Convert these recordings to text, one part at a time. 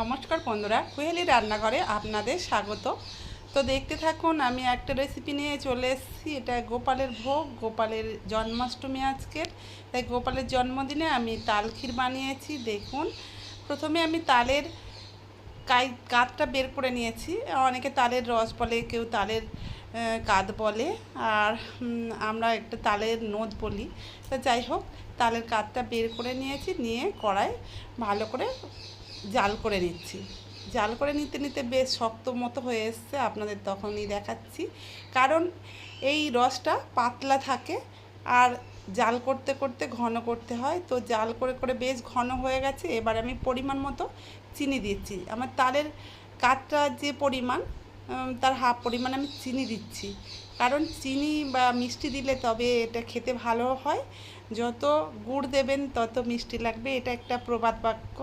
নমস্কার বন্ধুরা, কোহেলি রান্নাঘরে আপনাদের স্বাগত। তো দেখতে থাকুন, আমি একটা রেসিপি নিয়ে চলে এসেছি। এটা গোপালের ভোগ, গোপালের জন্মাষ্টমী আজকের। তাই গোপালের জন্মদিনে আমি তাল ক্ষীর বানিয়েছি, দেখুন। প্রথমে আমি তালের কাই কাতটা বের করে নিয়েছি। অনেকে তালের রস বলে, কেউ তালের কাত বলে, আর আমরা একটা তালের নোদ বলি। তো যাই হোক, তালের কাতটা বের করে নিয়েছি, নিয়ে কড়াই ভালো করে জাল করে নিচ্ছি। জাল করে নিতে নিতে বেশ শক্ত মতো হয়ে এসছে, আপনাদের তখনই দেখাচ্ছি। কারণ এই রসটা পাতলা থাকে আর জাল করতে করতে ঘন করতে হয়। তো জাল করে করে বেশ ঘন হয়ে গেছে, এবার আমি পরিমাণ মতো চিনি দিচ্ছি। আমার তালের কাঠটা যে পরিমাণ তার হাফ পরিমাণ আমি চিনি দিচ্ছি। কারণ চিনি বা মিষ্টি দিলে তবে এটা খেতে ভালো হয়। যত গুড় দেবেন, তত মিষ্টি লাগবে। এটা একটা প্রবাদ বাক্য।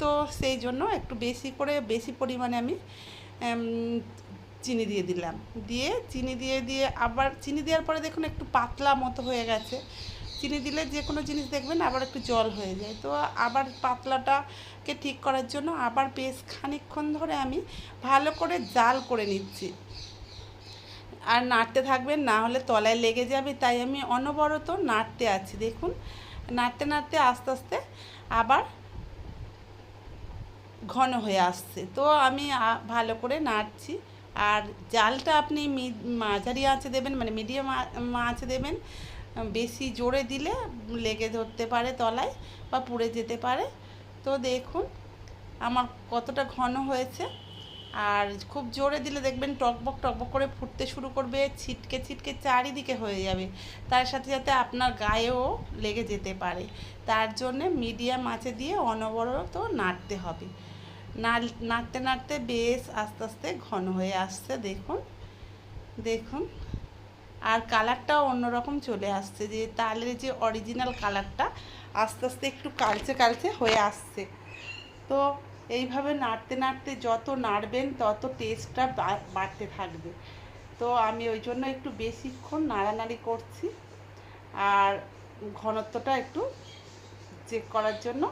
তো সেই জন্য একটু বেশি করে, বেশি পরিমাণে আমি চিনি দিয়ে দিলাম। দিয়ে চিনি দিয়ে দিয়ে আবার চিনি দেওয়ার পরে দেখুন একটু পাতলা মতো হয়ে গেছে। চিনি দিলে যে কোনো জিনিস দেখবেন আবার একটু জল হয়ে যায়। তো আবার পাতলাটাকে ঠিক করার জন্য আবার বেশ খানিকক্ষণ ধরে আমি ভালো করে জাল করে নিচ্ছি। আর নাড়তে থাকবেন, না হলে তলায় লেগে যাবে। তাই আমি অনবরত নাড়তে আছি। দেখুন, নাড়তে নাড়তে আস্তে আস্তে আবার ঘন হয়ে আসছে। তো আমি ভালো করে নাড়ছি। আর জালটা আপনি মাঝারি আঁচে দেবেন মানে মিডিয়াম আঁচে দেবেন। বেশি জোরে দিলে লেগে ধরতে পারে তলায় বা পুড়ে যেতে পারে। তো দেখুন, আমার কতটা ঘন হয়েছে। আর খুব জোরে দিলে দেখবেন টকবক টকবক করে ফুটতে শুরু করবে, ছিটকে ছিটকে চারিদিকে হয়ে যাবে। তার সাথে সাথে আপনার গায়েও লেগে যেতে পারে। তার জন্যে মিডিয়াম আঁচে দিয়ে অনবরত নাড়তে হবে। নাড়- নাড়তে নাড়তে বেশ আস্তে আস্তে ঘন হয়ে আসছে, দেখুন। দেখুন। আর কালারটাও অন্যরকম চলে আসছে, যে তালের যে অরিজিনাল কালারটা আস্তে আস্তে একটু কালচে কালচে হয়ে আসছে। তো এইভাবে নাড়তে নাড়তে যত নাড়বেন, তত টেস্টটা বাড়তে থাকবে। তো আমি ওই জন্য একটু বেশিক্ষণ নাড়ানাড়ি করছি। আর ঘনত্বটা একটু চেক করার জন্য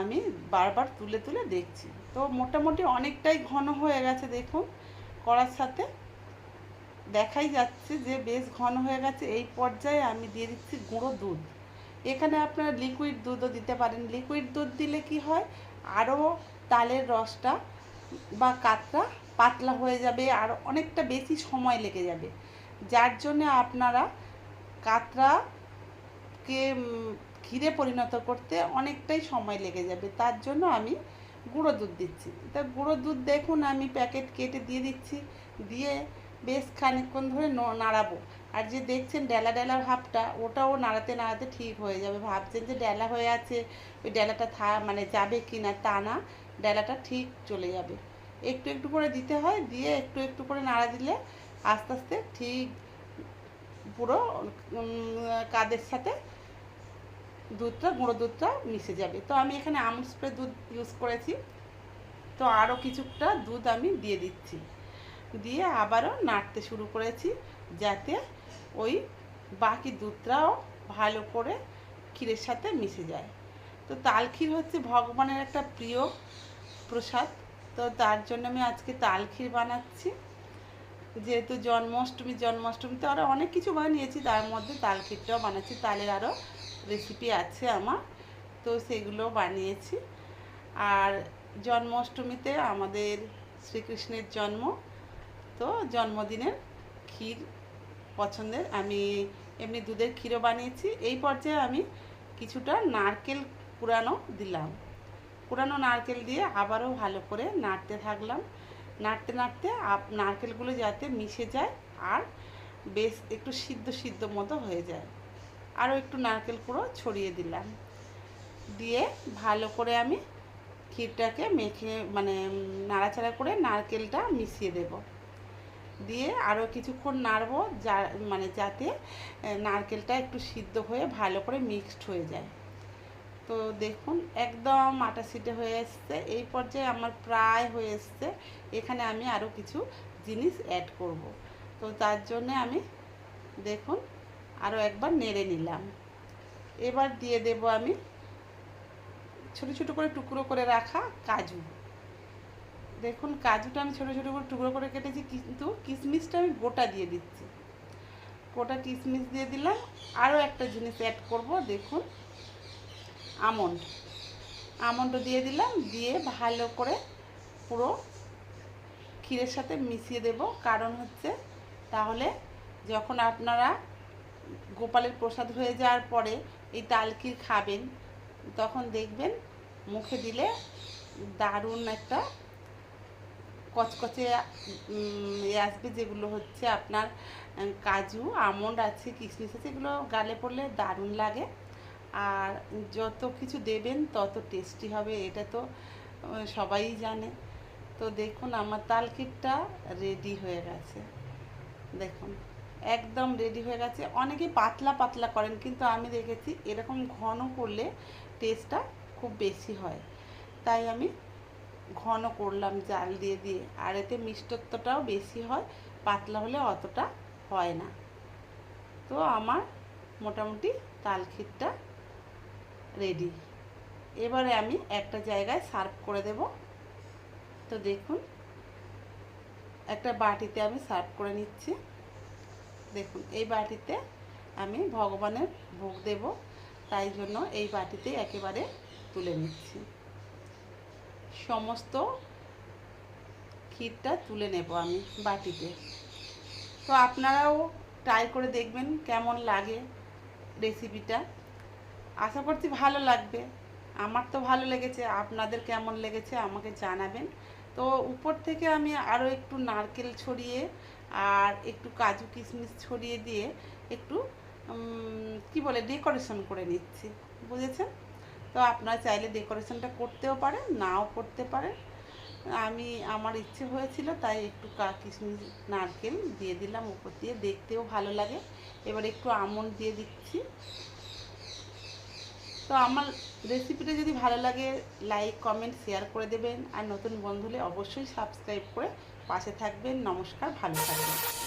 আমি বারবার তুলে তুলে দেখছি। তো মোটামুটি অনেকটাই ঘন হয়ে গেছে দেখুন, করার সাথে। দেখাই যাচ্ছে যে বেশ ঘন হয়ে গেছে। এই পর্যায়ে আমি দিয়ে দিচ্ছি গুঁড়ো দুধ। এখানে আপনারা লিকুইড দুধও দিতে পারেন। লিকুইড দুধ দিলে কি হয়? আরও তালের রসটা বা কাতটা পাতলা হয়ে যাবে আর অনেকটা বেশি সময় লেগে যাবে। যার জন্য আপনারা কাতরাকে ক্ষীরে পরিণত করতে অনেকটাই সময় লেগে যাবে। তার জন্য আমি গুঁড়ো দুধ দিচ্ছি। তা গুঁড়ো দুধ দেখুন আমি প্যাকেট কেটে দিয়ে দিচ্ছি। দিয়ে বেশ খানিকক্ষণ ধরে নাড়াবো। আর যে দেখছেন ডেলা ডেলা ভাবটা, ওটাও নাড়াতে নাড়াতে ঠিক হয়ে যাবে। ভাবছেন যে ডেলা হয়ে আছে, ওই ডেলাটা থা মানে যাবে কি না তা না, ডেলাটা ঠিক চলে যাবে। একটু একটু করে দিতে হয়, দিয়ে একটু একটু করে নাড়া দিলে আস্তে আস্তে ঠিক পুরো কাদের সাথে দুধটা, গুঁড়ো দুধটা মিশে যাবে। তো আমি এখানে আমুল স্প্রে দুধ ইউজ করেছি। তো আরও কিছুটা দুধ আমি দিয়ে দিচ্ছি। দিয়ে আবারও নাড়তে শুরু করেছি। যাতে ওই বাকি দুধটাও ভালো করে ক্ষীরের সাথে মিশে যায়। তো তাল ক্ষীর হচ্ছে ভগবানের একটা প্রিয় প্রসাদ। তো তার জন্য আমি আজকে তাল ক্ষীর বানাচ্ছি। যেহেতু জন্মাষ্টমী, জন্মাষ্টমীতে আরও অনেক কিছু বানিয়েছি, তার মধ্যে তাল ক্ষীরটাও বানাচ্ছি। তালের আরও রেসিপি আছে আমার। তো সেগুলো বানিয়েছি। আর জন্মাষ্টমীতে আমাদের শ্রীকৃষ্ণের জন্ম। তো জন্মদিনের ক্ষীর পছন্দের। আমি এমনি দুধের ক্ষীরও বানিয়েছি। এই পর্যায়ে আমি কিছুটা নারকেল কুড়ানো দিলাম। কুড়ানো নারকেল দিয়ে আবারও ভালো করে নাড়তে থাকলাম। নাড়তে নাড়তে নারকেলগুলো যাতে মিশে যায় আর বেশ একটু সিদ্ধ সিদ্ধ মতো হয়ে যায়। আরও একটু নারকেল কুড়ো ছড়িয়ে দিলাম। দিয়ে ভালো করে আমি ক্ষীরটাকে মেখে মানে নাড়াচাড়া করে নারকেলটা মিশিয়ে দেব। দিয়ে আরও কিছুক্ষণ নাড়বো, যা মানে যাতে নারকেলটা একটু সিদ্ধ হয়ে ভালো করে মিক্সড হয়ে যায়। তো দেখুন, একদম আটা সিটে হয়ে এসছে। এই পর্যায়ে আমার প্রায় হয়ে এসছে। এখানে আমি আরও কিছু জিনিস অ্যাড করব। তো তার জন্যে আমি, দেখুন আরও একবার নেড়ে নিলাম। এবার দিয়ে দেব আমি ছোট ছোট করে টুকরো করে রাখা কাজু। দেখুন, কাজুটা আমি ছোটো ছোটো করে টুকরো করে কেটেছি, কিন্তু কিশমিশটা আমি গোটা দিয়ে দিচ্ছি। গোটা কিশমিশ দিয়ে দিলাম। আরও একটা জিনিস অ্যাড করব, দেখুন, আমন্ড। আমন্ড দিয়ে দিলাম, দিয়ে ভালো করে পুরো ক্ষীরের সাথে মিশিয়ে দেব। কারণ হচ্ছে, তাহলে যখন আপনারা গোপালের প্রসাদ হয়ে যাওয়ার পরে এই তালকির খাবেন, তখন দেখবেন মুখে দিলে দারুণ একটা কচকচে আসবে যেগুলো হচ্ছে আপনার কাজু, আমন্ড আছে, কিশমিশ আছে, এগুলো গালে পড়লে দারুণ লাগে। আর যত কিছু দেবেন তত টেস্টি হবে, এটা তো সবাই জানে। তো দেখুন, আমার তালকিটটা রেডি হয়ে গেছে। দেখুন, একদম রেডি হয়ে গেছে। অনেকেই পাতলা পাতলা করেন, কিন্তু আমি দেখেছি এরকম ঘন করলে টেস্টটা খুব বেশি হয়। তাই আমি ঘন করলাম জাল দিয়ে দিয়ে। আর এতে মিষ্টত্বটাও বেশি হয়, পাতলা হলে অতটা হয় না। তো আমার মোটামুটি তালখিরটা রেডি এবারে আমি একটা জায়গায় সার্ভ করে দেব। তো দেখুন, একটা বাটিতে আমি সার্ভ করে নিচ্ছি। দেখুন, এই বাটিতে আমি ভগবানের ভোগ দেব। তাই জন্য এই বাটিতে একেবারে তুলে নিচ্ছি। সমস্ত ক্ষীরটা তুলে নেব আমি বাটিতে। তো আপনারাও ট্রাই করে দেখবেন কেমন লাগে রেসিপিটা আশা করছি ভালো লাগবে। আমার তো ভালো লেগেছে, আপনাদের কেমন লেগেছে আমাকে জানাবেন। তো উপর থেকে আমি আরও একটু নারকেল ছড়িয়ে আর একটু কাজু কিশমিশ ছড়িয়ে দিয়ে একটু কি বলে ডেকোরেশন করে নিচ্ছি। বুঝেছেন? তো আপনারা চাইলে ডেকোরেশনটা করতেও পারেন, নাও করতে পারেন। আমি, আমার ইচ্ছে হয়েছিল, তাই একটু কিশমিশ, নারকেল দিয়ে দিলাম উপর দিয়ে, দেখতেও ভালো লাগে। এবার একটু আমন্ড দিয়ে দিচ্ছি। তো আমার রেসিপিটা যদি ভালো লাগে, লাইক, কমেন্ট, শেয়ার করে দেবেন। আর নতুন বন্ধু হলে অবশ্যই সাবস্ক্রাইব করে পাশে থাকবেন। নমস্কার, ভালো থাকবেন।